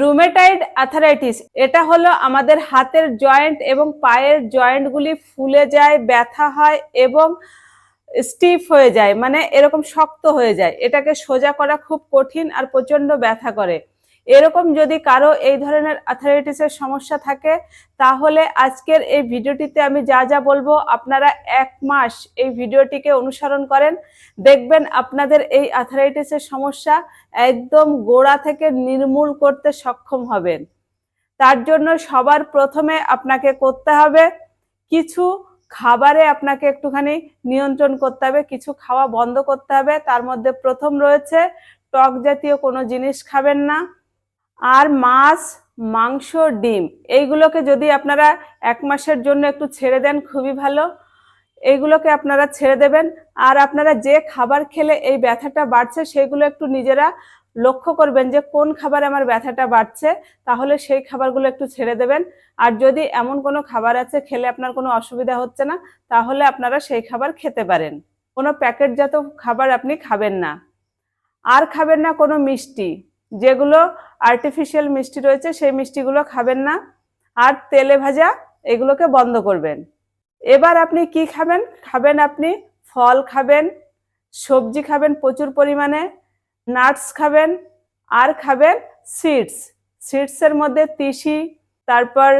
রুমেটাইড অ্যাথারাইটিস এটা হলো আমাদের হাতের জয়েন্ট এবং পায়ের জয়েন্টগুলি ফুলে যায়, ব্যথা হয় এবং স্টিফ হয়ে যায় মানে এরকম শক্ত হয়ে যায়। এটাকে সোজা করা খুব কঠিন আর প্রচণ্ড ব্যথা করে। এরকম যদি কারও এই ধরনের আথারাইটিসের সমস্যা থাকে, তাহলে আজকের এই ভিডিওটিতে আমি যা যা বলব আপনারা এক মাস এই ভিডিওটিকে অনুসরণ করেন। দেখবেন আপনাদের এই আথারাইটিসের সমস্যা একদম গোড়া থেকে নির্মূল করতে সক্ষম হবেন। তার জন্য সবার প্রথমে আপনাকে করতে হবে কিছু খাবারে আপনাকে একটুখানি নিয়ন্ত্রণ করতে হবে, কিছু খাওয়া বন্ধ করতে হবে। তার মধ্যে প্রথম রয়েছে টক জাতীয় কোনো জিনিস খাবেন না। আর মাছ, মাংস, ডিম, এইগুলোকে যদি আপনারা এক মাসের জন্য একটু ছেড়ে দেন, খুবই ভালো। এইগুলোকে আপনারা ছেড়ে দেবেন। আর আপনারা যে খাবার খেলে এই ব্যথাটা বাড়ছে, সেগুলো একটু নিজেরা লক্ষ্য করবেন যে কোন খাবার আমার ব্যথাটা বাড়ছে, তাহলে সেই খাবারগুলো একটু ছেড়ে দেবেন। আর যদি এমন কোনো খাবার আছে, খেলে আপনার কোনো অসুবিধা হচ্ছে না, তাহলে আপনারা সেই খাবার খেতে পারেন। কোনো প্যাকেটজাত খাবার আপনি খাবেন না। আর খাবেন না কোনো মিষ্টি। যেগুলো আর্টিফিশিয়াল মিষ্টি রয়েছে, সেই মিষ্টিগুলো খাবেন না। আর তেলে ভাজা, এগুলোকে বন্ধ করবেন। এবার আপনি কি খাবেন? খাবেন আপনি ফল খাবেন, সবজি খাবেন প্রচুর পরিমাণে নাটস খাবেন, আর খাবেন সিডস সিডসের মধ্যে তিসি, তারপর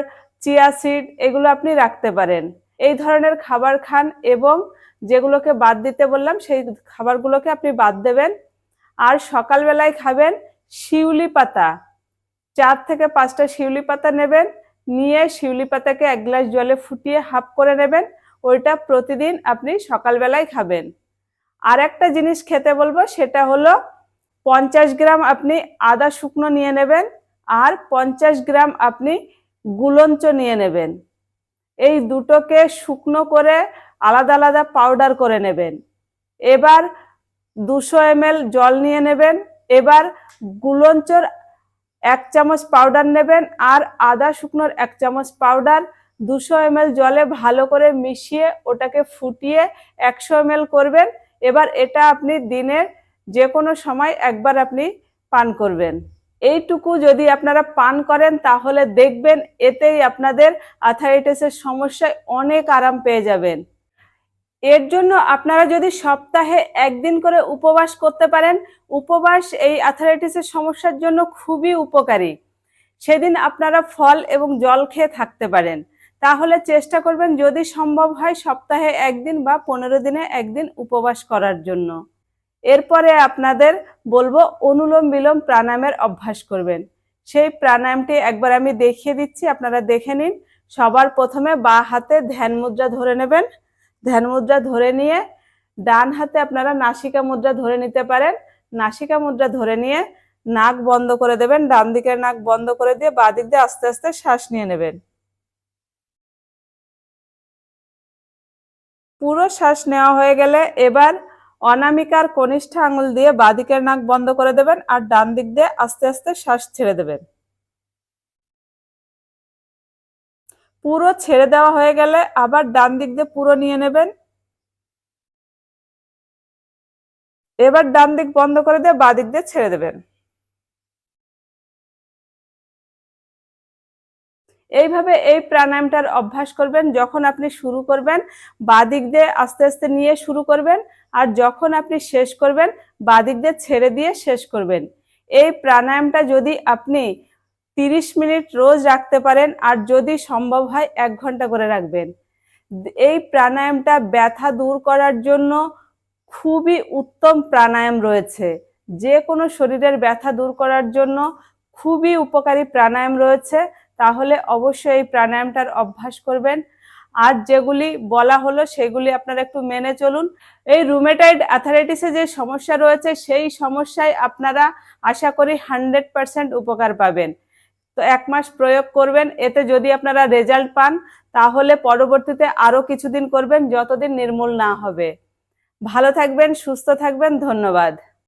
চিয়া সিড এগুলো আপনি রাখতে পারেন। এই ধরনের খাবার খান এবং যেগুলোকে বাদ দিতে বললাম, সেই খাবারগুলোকে আপনি বাদ দেবেন। আর সকালবেলায় খাবেন শিউলি পাতা। চার থেকে পাঁচটা শিউলি পাতা নেবেন, নিয়ে শিউলি পাতাকে এক গ্লাস জলে ফুটিয়ে হাফ করে নেবেন, ওইটা প্রতিদিন আপনি সকালবেলায় খাবেন। আর একটা জিনিস খেতে বলব, সেটা হলো পঞ্চাশ গ্রাম আপনি আদা শুকনো নিয়ে নেবেন, আর পঞ্চাশ গ্রাম আপনি গুলঞ্চ নিয়ে নেবেন। এই দুটোকে শুকনো করে আলাদা আলাদা পাউডার করে নেবেন। এবার দুশো এমএল জল নিয়ে নেবেন এবার গুলঞ্চর এক চামচ পাউডার নেবেন আর আদা শুকনোর এক চামচ পাউডার দুশো এমএল জলে ভালো করে মিশিয়ে ওটাকে ফুটিয়ে একশো এমএল করবেন। এবার এটা আপনি দিনের যে কোনো সময় একবার আপনি পান করবেন। এইটুকু যদি আপনারা পান করেন তাহলে দেখবেন এতেই আপনাদের আথারাইটিসের সমস্যায় অনেক আরাম পেয়ে যাবেন। এর জন্য আপনারা যদি সপ্তাহে একদিন করে উপবাস করতে পারেন, উপবাস এই আথারাইটিসের সমস্যার জন্য খুবই উপকারী। সেদিন আপনারা ফল এবং জল খেয়ে থাকতে পারেন। তাহলে চেষ্টা করবেন যদি সম্ভব হয় সপ্তাহে একদিন বা পনেরো দিনে একদিন উপবাস করার জন্য। এরপরে আপনাদের বলব অনুলোম বিলোম প্রাণায়ামের অভ্যাস করবেন। সেই প্রাণায়ামটি একবার আমি দেখিয়ে দিচ্ছি, আপনারা দেখে নিন। সবার প্রথমে বা হাতে ধ্যান মুদ্রা ধরে নেবেন। ধ্যান মুদ্রা ধরে নিয়ে ডান হাতে আপনারা নাসিকা মুদ্রা ধরে নিতে পারেন। নাসিকা মুদ্রা ধরে নিয়ে নাক বন্ধ করে দেবেন। ডান দিকের নাক বন্ধ করে দিয়ে বাঁ দিক দিয়ে আস্তে আস্তে শ্বাস নিয়ে নেবেন। পুরো শ্বাস নেওয়া হয়ে গেলে এবার অনামিকার কনিষ্ঠ আঙুল দিয়ে বাঁদিকের নাক বন্ধ করে দেবেন আর ডান দিক দিয়ে আস্তে আস্তে শ্বাস ছেড়ে দেবেন। পুরো ছেড়ে দেওয়া হয়ে গেলে আবার ডান দিক দিয়ে পুরো নিয়ে নেবেন। এবার ডান দিক বন্ধ করে দিয়ে বাঁ দিক দিয়ে ছেড়ে দেবেন। এইভাবে এই প্রাণায়ামটার অভ্যাস করবেন, যখন আপনি শুরু করবেন বাদিক দিয়ে আস্তে আস্তে নিয়ে শুরু করবেন, আর যখন আপনি শেষ করবেন বাদিক দিয়ে ছেড়ে দিয়ে শেষ করবেন। এই প্রাণায়ামটা যদি আপনি তিরিশ মিনিট রোজ রাখতে পারেন আর যদি সম্ভব হয় এক ঘণ্টা করে রাখবেন। এই প্রাণায়ামটা ব্যথা দূর করার জন্য খুবই উত্তম প্রাণায়াম রয়েছে। যে কোনো শরীরের ব্যথা দূর করার জন্য খুবই উপকারী প্রাণায়াম রয়েছে। তাহলে অবশ্যই এই প্রাণায়ামটার অভ্যাস করবেন। আর যেগুলি বলা হলো সেগুলি আপনারা একটু মেনে চলুন। এই রুমেটাইড অ্যাথারাইটিসে যে সমস্যা রয়েছে, সেই সমস্যায় আপনারা আশা করি হান্ড্রেড পারসেন্ট উপকার পাবেন। তো এক মাস প্রয়োগ করবেন, এতে যদি আপনারা রেজাল্ট পান, তাহলে পরবর্তীতে আরও কিছুদিন করবেন, যতদিন নির্মূল না হবে। ভালো থাকবেন, সুস্থ থাকবেন, ধন্যবাদ।